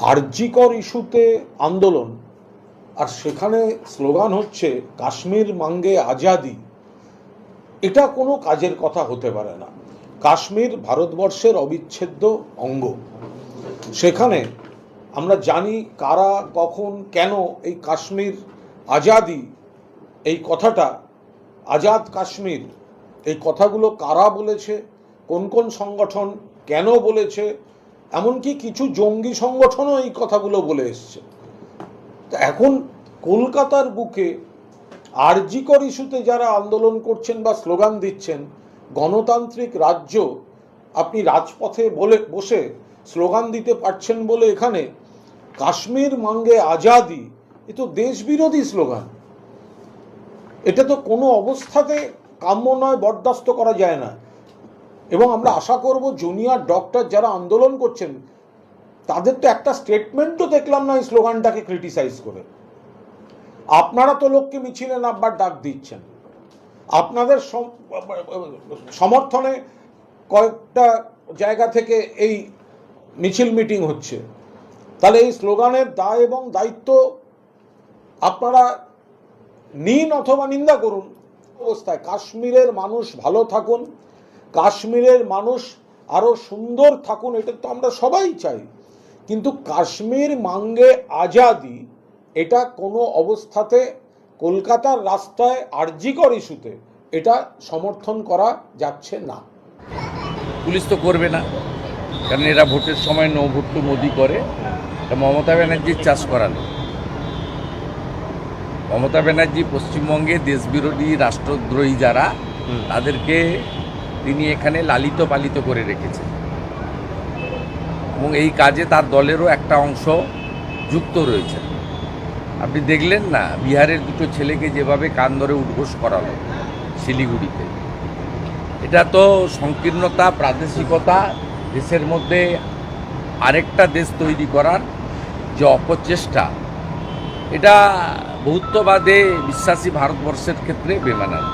আরজিকর ইস্যুতে আন্দোলন। আর সেখানে স্লোগান হচ্ছে, কাশ্মীর মাঙ্গে আজাদি। এটা কোনো কাজের কথা হতে পারে না। কাশ্মীর ভারতবর্ষের অবিচ্ছেদ্য অঙ্গ। সেখানে আমরা জানি কারা, কখন, কেন এই কাশ্মীর আজাদি। এই কথাটা, আজাদ কাশ্মীর এই কথাগুলো কারা বলেছে, কোন কোন সংগঠন কেন বলেছে এমনকি কিছু জঙ্গি সংগঠনও এই কথাগুলো বলে এসছে। তো এখন কলকাতার বুকে আরজিকর ইস্যুতে যারা আন্দোলন করছেন বা স্লোগান দিচ্ছেন, গণতান্ত্রিক রাজ্য, আপনি রাজপথে বলে, বসে স্লোগান দিতে পারছেন বলে এখানে কাশ্মীর মাঙ্গে আজাদি, এ তো দেশবিরোধী স্লোগান। এটা তো কোনো অবস্থাতে কাম্য নয়, বরদাস্ত করা যায় না। এবং আমরা আশা করব জুনিয়র ডক্টর যারা আন্দোলন করছেন, তাদের তো একটা স্টেটমেন্টও দেখলাম না এই স্লোগানটাকে ক্রিটিসাইজ করে। আপনারা তো লোককে মিছিলে নামবার ডাক দিচ্ছেন। আপনাদের সমর্থনে কয়েকটা জায়গা থেকে এই মিছিল মিটিং হচ্ছে। তাহলে এই স্লোগানের দায় এবং দায়িত্ব আপনারা নিন অথবা নিন্দা করুন। অবস্থায় কাশ্মীরের মানুষ ভালো থাকুন। কাশ্মীরের মানুষ আরও সুন্দর থাকুন এটা তো আমরা সবাই চাই। কিন্তু কাশ্মীর মাঙ্গে আজাদি এটা কোনো অবস্থাতে কলকাতার রাস্তায় আর্জিকর ইস্যুতে এটা সমর্থন করা যাচ্ছে না। পুলিশ তো করবে না কারণ এরা ভোটের সময় নো ভোট টু মোদি করে মমতা ব্যানার্জির চাষ করালো। মমতা ব্যানার্জি পশ্চিমবঙ্গে দেশবিরোধী রাষ্ট্রদ্রোহী যারা তাদেরকে তিনি এখানে লালিত পালিত করে রেখেছেন। এবং এই কাজে তার দলেরও একটা অংশ যুক্ত রয়েছে। আপনি দেখলেন না, বিহারের দুটো ছেলেকে যেভাবে কান ধরে উদ্ঘোষ করালো শিলিগুড়িতে। এটা তো সংকীর্ণতা, প্রাদেশিকতা, দেশের মধ্যে আরেকটা দেশ তৈরি করার যে অপচেষ্টা, এটা বহুত্ববাদে বিশ্বাসী ভারতবর্ষের ক্ষেত্রে বেমানান।